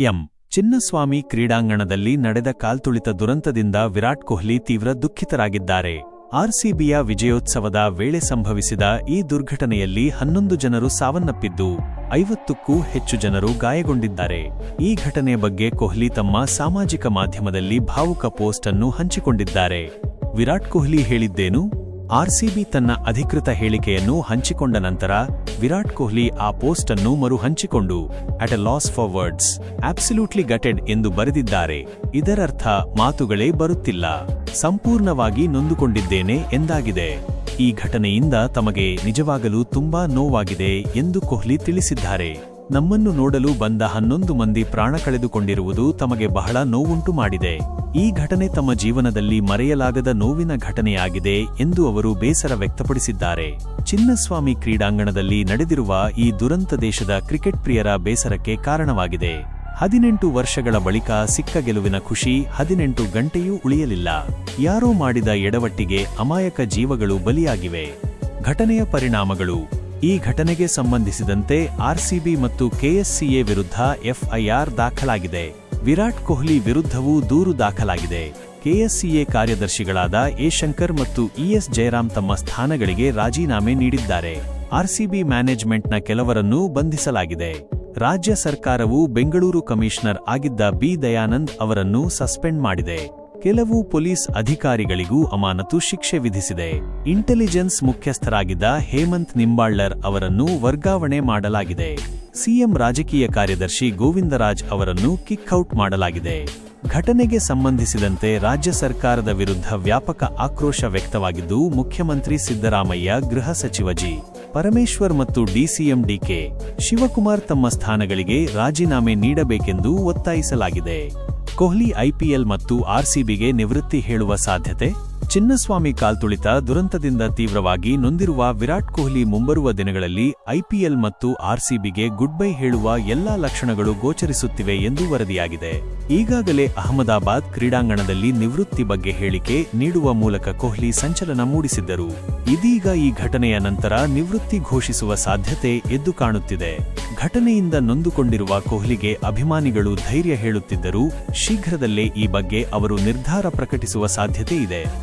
M. Chinnaswamy ಕ್ರೀಡಾಂಗಣದಲ್ಲಿ ನಡೆದ ಕಾಲ್ತುಳಿತ ದುರಂತದಿಂದ ವಿರಾಟ್ ಕೊಹ್ಲಿ ತೀವ್ರ ದುಃಖಿತರಾಗಿದ್ದಾರೆ. ಆರ್ಸಿಬಿಯ ವಿಜಯೋತ್ಸವದ ವೇಳೆ ಸಂಭವಿಸಿದ ಈ ದುರ್ಘಟನೆಯಲ್ಲಿ ಹನ್ನೊಂದು ಜನರು ಸಾವನ್ನಪ್ಪಿದ್ದು, ಐವತ್ತಕ್ಕೂ ಹೆಚ್ಚು ಜನರು ಗಾಯಗೊಂಡಿದ್ದಾರೆ. ಈ ಘಟನೆ ಬಗ್ಗೆ ಕೊಹ್ಲಿ ತಮ್ಮ ಸಾಮಾಜಿಕ ಮಾಧ್ಯಮದಲ್ಲಿ ಭಾವುಕ ಪೋಸ್ಟ್ ಅನ್ನು ಹಂಚಿಕೊಂಡಿದ್ದಾರೆ. ವಿರಾಟ್ ಕೊಹ್ಲಿ ಹೇಳಿದ್ದೇನು? ಆರ್ಸಿಬಿ ತನ್ನ ಅಧಿಕೃತ ಹೇಳಿಕೆಯನ್ನು ಹಂಚಿಕೊಂಡ ನಂತರ ವಿರಾಟ್ ಕೊಹ್ಲಿ ಆ ಪೋಸ್ಟ್ ಅನ್ನು ಮರು ಹಂಚಿಕೊಂಡು at a loss for words absolutely gutted ಎಂದು ಬರೆದಿದ್ದಾರೆ. ಇದರರ್ಥ, ಮಾತುಗಳೇ ಬರುತ್ತಿಲ್ಲ. ಸಂಪೂರ್ಣವಾಗಿ ನೊಂದುಕೊಂಡಿದ್ದೇನೆ ಎಂದಾಗಿದೆ. ಈ ಘಟನೆಯಿಂದ ತಮಗೆ ನಿಜವಾಗಲೂ ತುಂಬಾ ನೋವಾಗಿದೆ ಎಂದು ಕೊಹ್ಲಿ ತಿಳಿಸಿದ್ದಾರೆ. ನಮ್ಮನ್ನು ನೋಡಲು ಬಂದ ಹನ್ನೊಂದು ಮಂದಿ ಪ್ರಾಣ ಕಳೆದುಕೊಂಡಿರುವುದು ತಮಗೆ ಬಹಳ ನೋವುಂಟು ಮಾಡಿದೆ. ಈ ಘಟನೆ ತಮ್ಮ ಜೀವನದಲ್ಲಿ ಮರೆಯಲಾಗದ ನೋವಿನ ಘಟನೆಯಾಗಿದೆ ಎಂದು ಅವರು ಬೇಸರ ವ್ಯಕ್ತಪಡಿಸಿದ್ದಾರೆ. ಚಿನ್ನಸ್ವಾಮಿ ಕ್ರೀಡಾಂಗಣದಲ್ಲಿ ನಡೆದಿರುವ ಈ ದುರಂತ ದೇಶದ ಕ್ರಿಕೆಟ್ ಪ್ರಿಯರ ಬೇಸರಕ್ಕೆ ಕಾರಣವಾಗಿದೆ. ಹದಿನೆಂಟು ವರ್ಷಗಳ ಬಳಿಕ ಸಿಕ್ಕ ಗೆಲುವಿನ ಖುಷಿ ಹದಿನೆಂಟು ಗಂಟೆಯೂ ಉಳಿಯಲಿಲ್ಲ. ಯಾರೋ ಮಾಡಿದ ಎಡವಟ್ಟಿಗೆ ಅಮಾಯಕ ಜೀವಗಳು ಬಲಿಯಾಗಿವೆ. ಘಟನೆಯ ಪರಿಣಾಮಗಳು ಈ ಘಟನೆಗೆ ಸಂಬಂಧಿಸಿದಂತೆ ಆರ್ಸಿಬಿ ಮತ್ತು ಕೆಎಸ್ಸಿಎ ವಿರುದ್ಧ ಎಫ್ಐಆರ್ ದಾಖಲಾಗಿದೆ. ವಿರಾಟ್ ಕೊಹ್ಲಿ ವಿರುದ್ಧವೂ ದೂರು ದಾಖಲಾಗಿದೆ. ಕೆಎಸ್ಸಿಎ ಕಾರ್ಯದರ್ಶಿಗಳಾದ ಎ ಶಂಕರ್ ಮತ್ತು ಇಎಸ್ ಜಯರಾಮ್ ತಮ್ಮ ಸ್ಥಾನಗಳಿಗೆ ರಾಜೀನಾಮೆ ನೀಡಿದ್ದಾರೆ. ಆರ್ಸಿಬಿ ಮ್ಯಾನೇಜ್ಮೆಂಟ್ನ ಕೆಲವರನ್ನು ಬಂಧಿಸಲಾಗಿದೆ. ರಾಜ್ಯ ಸರ್ಕಾರವು ಬೆಂಗಳೂರು ಕಮಿಷನರ್ ಆಗಿದ್ದ ಬಿ ದಯಾನಂದ್ ಅವರನ್ನು ಸಸ್ಪೆಂಡ್ ಮಾಡಿದೆ. ಕೆಲವು ಪೊಲೀಸ್ ಅಧಿಕಾರಿಗಳಿಗೂ ಅಮಾನತು ಶಿಕ್ಷೆ ವಿಧಿಸಿದೆ. ಇಂಟೆಲಿಜೆನ್ಸ್ ಮುಖ್ಯಸ್ಥರಾಗಿದ್ದ ಹೇಮಂತ್ ನಿಂಬಾಳ್ಳರ್ ಅವರನ್ನು ವರ್ಗಾವಣೆ ಮಾಡಲಾಗಿದೆ. ಸಿಎಂ ರಾಜಕೀಯ ಕಾರ್ಯದರ್ಶಿ ಗೋವಿಂದರಾಜ್ ಅವರನ್ನು ಕಿಕ್ಔಟ್ ಮಾಡಲಾಗಿದೆ. ಘಟನೆಗೆ ಸಂಬಂಧಿಸಿದಂತೆ ರಾಜ್ಯ ಸರ್ಕಾರದ ವಿರುದ್ಧ ವ್ಯಾಪಕ ಆಕ್ರೋಶ ವ್ಯಕ್ತವಾಗಿದ್ದು, ಮುಖ್ಯಮಂತ್ರಿ ಸಿದ್ದರಾಮಯ್ಯ, ಗೃಹ ಸಚಿವ ಜಿ. ಪರಮೇಶ್ವರ್ ಮತ್ತು ಡಿಸಿಎಂ ಡಿಕೆ ಶಿವಕುಮಾರ್ ತಮ್ಮ ಸ್ಥಾನಗಳಿಗೆ ರಾಜೀನಾಮೆ ನೀಡಬೇಕೆಂದು ಒತ್ತಾಯಿಸಲಾಗಿದೆ. ಕೊಹ್ಲಿ ಐಪಿಎಲ್ ಮತ್ತು ಆರ್ಸಿಬಿಗೆ ನಿವೃತ್ತಿ ಹೇಳುವ ಸಾಧ್ಯತೆ? ಚಿನ್ನಸ್ವಾಮಿ ಕಾಲ್ತುಳಿತ ದುರಂತದಿಂದ ತೀವ್ರವಾಗಿ ನೊಂದಿರುವ ವಿರಾಟ್ ಕೊಹ್ಲಿ ಮುಂಬರುವ ದಿನಗಳಲ್ಲಿ ಐಪಿಎಲ್ ಮತ್ತು ಆರ್ಸಿಬಿಗೆ ಗುಡ್ ಬೈ ಹೇಳುವ ಎಲ್ಲಾ ಲಕ್ಷಣಗಳು ಗೋಚರಿಸುತ್ತಿವೆ ಎಂದು ವರದಿಯಾಗಿದೆ. ಈಗಾಗಲೇ ಅಹಮದಾಬಾದ್ ಕ್ರೀಡಾಂಗಣದಲ್ಲಿ ನಿವೃತ್ತಿ ಬಗ್ಗೆ ಹೇಳಿಕೆ ನೀಡುವ ಮೂಲಕ ಕೊಹ್ಲಿ ಸಂಚಲನ ಮೂಡಿಸಿದ್ದರು. ಇದೀಗ ಈ ಘಟನೆಯ ನಂತರ ನಿವೃತ್ತಿ ಘೋಷಿಸುವ ಸಾಧ್ಯತೆ ಎದ್ದು ಕಾಣುತ್ತಿದೆ. ಘಟನೆಯಿಂದ ನೊಂದುಕೊಂಡಿರುವ ಕೊಹ್ಲಿಗೆ ಅಭಿಮಾನಿಗಳು ಧೈರ್ಯ ಹೇಳುತ್ತಿದ್ದರೂ ಶೀಘ್ರದಲ್ಲೇ ಈ ಬಗ್ಗೆ ಅವರು ನಿರ್ಧಾರ ಪ್ರಕಟಿಸುವ ಸಾಧ್ಯತೆ ಇದೆ.